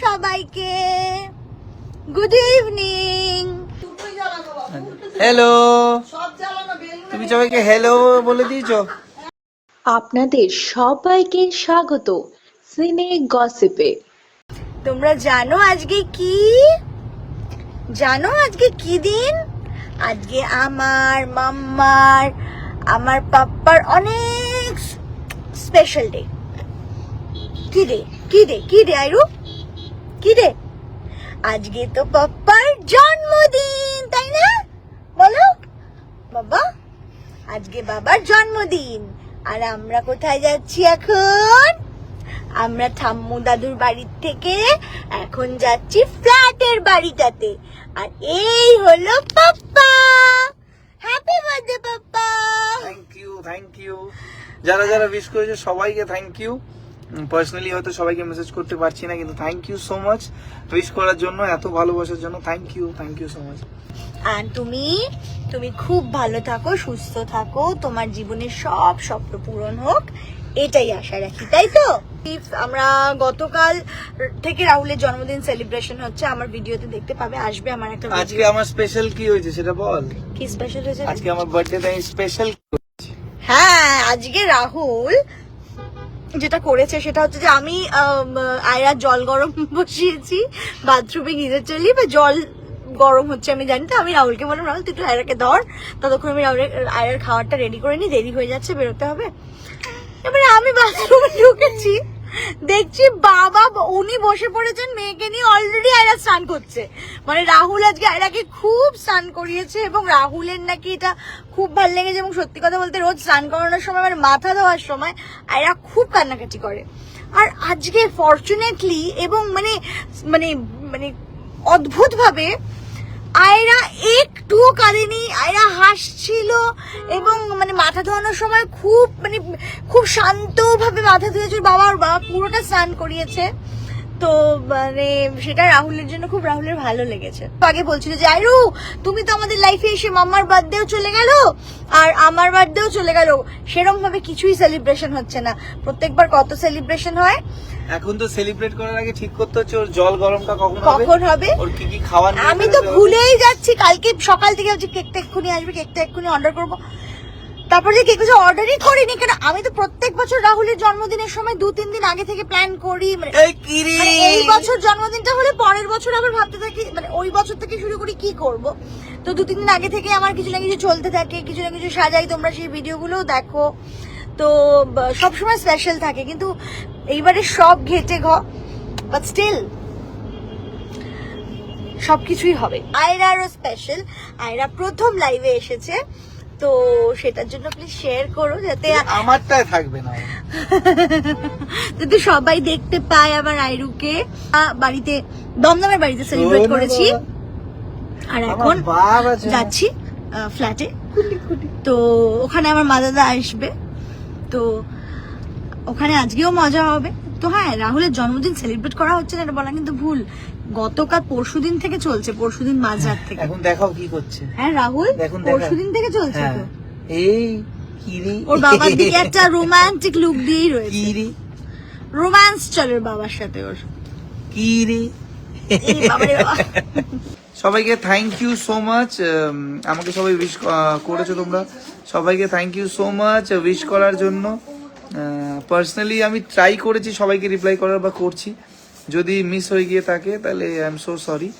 সবাইকে। Good evening hello তুমি সবাইকে হ্যালো বলে দিয়েছ? আপনাদের সবাইকে স্বাগত সিনে গসিপে। তোমরা জানো আজকে কি? জানো আজকে কি দিন? আজকে আমার মাম্মার আমার পাপ্পার অনেক স্পেশাল ডে কি ডে কি ডে কি ডে আইরু কি ডে আজকে তো পাপ্পার জন্মদিন, তাই না? বলো। বাবা, আজকে বাবার জন্মদিন। আর আমরা কোথায় যাচ্ছি এখন? আমরা ঠাম্মু দাদুর বাড়ির থেকে এখন যাচ্ছি ফ্ল্যাটের বাড়িটাতে। আর এই হলো papa. Happy birthday papa. Thank you thank you যারা যারা উইশ করেছে সবাইকে থ্যাংক ইউ পার্সোনালি হয়তো সবাইকে মেসেজ করতে পারছি না কিন্তু thank you so much wish করার জন্য এত ভালোবাসার জন্য thank you thank you so much আর তুমি তুমি খুব ভালো থাকো সুস্থ থাকো তোমার জীবনের সব স্বপ্ন পূরণ হোক এটাই আশা রাখি তাই তো? আমরা গতকাল থেকে রাহুলের জন্মদিন সেলিব্রেশন হচ্ছে আমার ভিডিওতে দেখতে পাবে আসবে আমার একটা আজকে আমার স্পেশাল কি হয়েছে সেটা বল? কি স্পেশাল হয়েছে? আজকে আমার বার্থডে তাই স্পেশাল হ্যাঁ আজকে রাহুল যেটা করেছে সেটা হচ্ছে যে আমি আয়রা জল গরম বসিয়েছি, বাথরুমে গিজে চলি বা জল গরম হচ্ছে আমি জানি তো আমি রাহুলকে বললাম, রাহুল, তুই একটু আয়রাকে ধর। ততক্ষণ আমি রাহুলের আয়রার খাবারটা রেডি করে নিই, দেরি হয়ে যাচ্ছে, বেরোতে হবে। এবারে আমি বাথরুমে ঢুকেছি, দেখছি বাবা উনি বসে পড়েছেন মেয়েকে নিয়ে অলরেডি আয়রা স্নান করছে। মানে রাহুল আজকে আয়রাকে খুব স্নান করিয়েছে এবং রাহুলের নাকি এটা খুব ভালো লেগেছে এবং সত্যি কথা বলতে রোজ স্নান করানোর সময় মানে মাথা ধোয়ার সময় আয়রা খুব কান্নাকাটি করে। আর আজকে ফর্চুনেটলি এবং মানে মানে মানে অদ্ভুত ভাবে আয়রা একটুও কাঁদেনি, আয়রা হাসছিল এবং মানে মাথা ধোয়ানোর সময় খুব মানে খুব শান্তভাবে মাথা ধুয়েছে। বাবা, ওর বাবা পুরোটা স্নান করিয়েছে। তো মানে সেটা রাহুলের জন্য খুব রাহুলের ভালো লেগেছে। আগে বলছিল যে আয়রু তুমি তো আমাদের লাইফে এসে মাম্মার বার্থডেও চলে গেল আর আমার বার্থডেও চলে গেল। সেরকম ভাবে কিছুই সেলিব্রেশন হচ্ছে না। প্রত্যেকবার কত সেলিব্রেশন হয়? এখন তো সেলিব্রেট করার আগে ঠিক করতে হচ্ছে ওর জল গরমটা কখন হবে? কখন হবে? ওর কি কি খাওয়ার আমি তো ভুলেই যাচ্ছি। কালকে সকাল থেকে ভাবছি কেকটা এক্ষুনি আসবে কেকটা এক্ষুনি অর্ডার করব। তারপর যে কেক অর্ডারই করিনি কেন আমি তো প্রত্যেক বছর রাহুলের জন্মদিনের সময় দু তিন দিন আগে থেকে প্ল্যান করি মানে এই মানে এই বছর জন্মদিনটা হলে পরের বছর আবার ভাবতে থাকি মানে ওই বছর থেকে শুরু করি কি করব? তো দু তিন দিন আগে থেকে আমার কিছু না কিছু চলতে থাকে কিছু না কিছু সাজাই তোমরা সেই ভিডিওগুলোও দেখো। তো সবসময় স্পেশাল থাকে কিন্তু এইবারে সব ঘেটে ঘ বাট স্টিল সবকিছুই হবে। আয়রারও স্পেশাল আয়রা প্রথম লাইভে এসেছে। তো সেটার জন্য প্লিজ শেয়ার করো যাতে আমারটাই থাকবে না। যাতে সবাই দেখতে পায় আমার আইরুকে। বাড়িতে দমদমের বাড়িতে সেলিব্রেট করেছি। আর এখন যাচ্ছি ফ্ল্যাটে তো ওখানে আমার মা দাদা আসবে। তো ওখানে আজকেও মজা হবে। তো হ্যাঁ রাহুলের জন্মদিন সেলিব্রেট করা হচ্ছে না এটা বলা কিন্তু ভুল। গতকাল পরশুদিন থেকে চলছে পরশুদিন মাঝরাত থেকে। এখন দেখাও কি করছে। হ্যাঁ রাহুল? দেখুন, দেখাও। পরশুদিন থেকে চলছে হ্যাঁ। তো? এই কিরি ওর বাবার দিকে একটা রোমান্টিক লুক দিয়েই রয়েছে। কিরি রোম্যান্স চলে বাবার সাথে ওর। কিরি সবাইকে থ্যাংক ইউ সো মাচ আমাকে সবাই উইশ করেছ তোমরা। সবাইকে thank you so much wish করার জন্য। পার্সোনালি আমি ট্রাই করেছি সবাইকে রিপ্লাই করার বা করছি। যদি মিস হয়ে গিয়ে থাকে, তাহলে আই এম সো সরি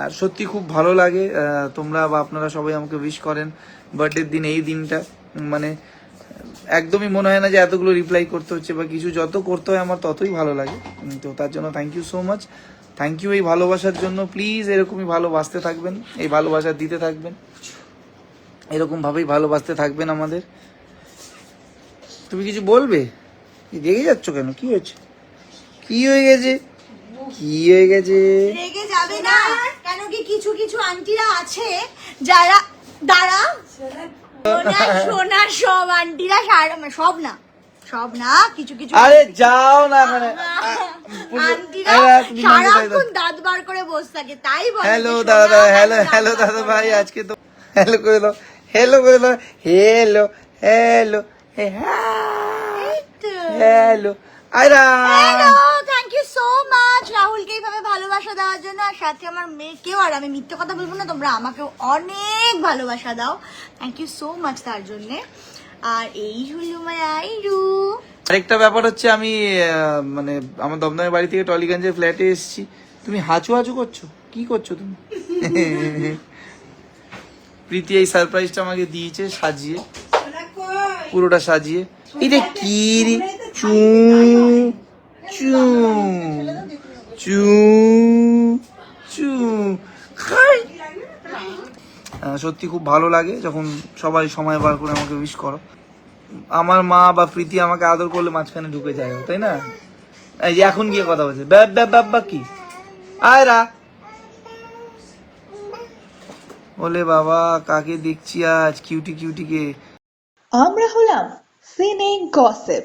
আর সত্যি খুব ভালো লাগে তোমরা বা আপনারা সবাই আমাকে উইশ করেন বার্থডের দিন, এই দিনটা। মানে একদমই মনে হয় না যে এতগুলো রিপ্লাই করতে হচ্ছে বা কিছু যত করতে হয় আমার ততই ভালো লাগে। তো তার জন্য thank you so much thank you এই ভালোবাসার জন্য। প্লিজ এরকমই ভালোবাসতে থাকবেন, এই ভালোবাসা দিতে থাকবেন। এরকম ভাবেই ভালোবাসতে থাকবেন আমাদের। তুমি কিছু বলবে? রেগে যাচ্ছ কেন? কি হয়েছে? কি হয়ে গেছে? কি হয়ে গেছে? রেগে যাবে না। কেন কি কিছু কিছু আন্টিরা আছে যারা দাঁড়া। সোনা সব আন্টিরা মানে সব না সব না কিছু কিছু আরে যাও না এখানে। আন্টিরা তুমি মাকে তাই দাও। সারাক্ষণ দাঁত বার করে বসে থাকে তাই বলে হ্যালো দাদা হ্যালো হ্যালো দাদা ভাই আজকে তো হ্যালো করে দাও হ্যালো করে দাও। Hello hello hello hello Ayra thank you so much Rahul করার জন্য আর সাথে আমার মেয়েকেও আর আমি মিথ্যে কথা বলব না তোমরা আমাকেও অনেক ভালোবাসা দাও। থ্যাংক ইউ সো মাচ তার জন্যে। আর এই হলো মাই আইরু। আরেকটা ব্যাপার হচ্ছে আমি মানে আমার দমদমের বাড়ি থেকে টলিগঞ্জের ফ্ল্যাটে এসেছি। তুমি হাঁচু হাঁচু করছ? কি করছ তুমি? প্রীতি এই সারপ্রাইজটা আমাকে দিয়েছে সাজিয়ে। পুরোটা সাজিয়ে। এটা কি রে? চু চু চু চু খাই সত্যি খুব ভালো লাগে যখন সবাই সময় বার করে আমাকে উইশ করো। আমার মা বা প্রীতি আমাকে আদর করলে মাঝখানে ঢুকে যায় তাই না? এই যে এখন গিয়ে কথা বলছে। ব্যাব ব্যাব ব্যাব বা কি? আয়রা বলে বাবা কাকে দেখছি আজ? কিউটি কিউটিকে আমরা হলাম সিনে গসিপ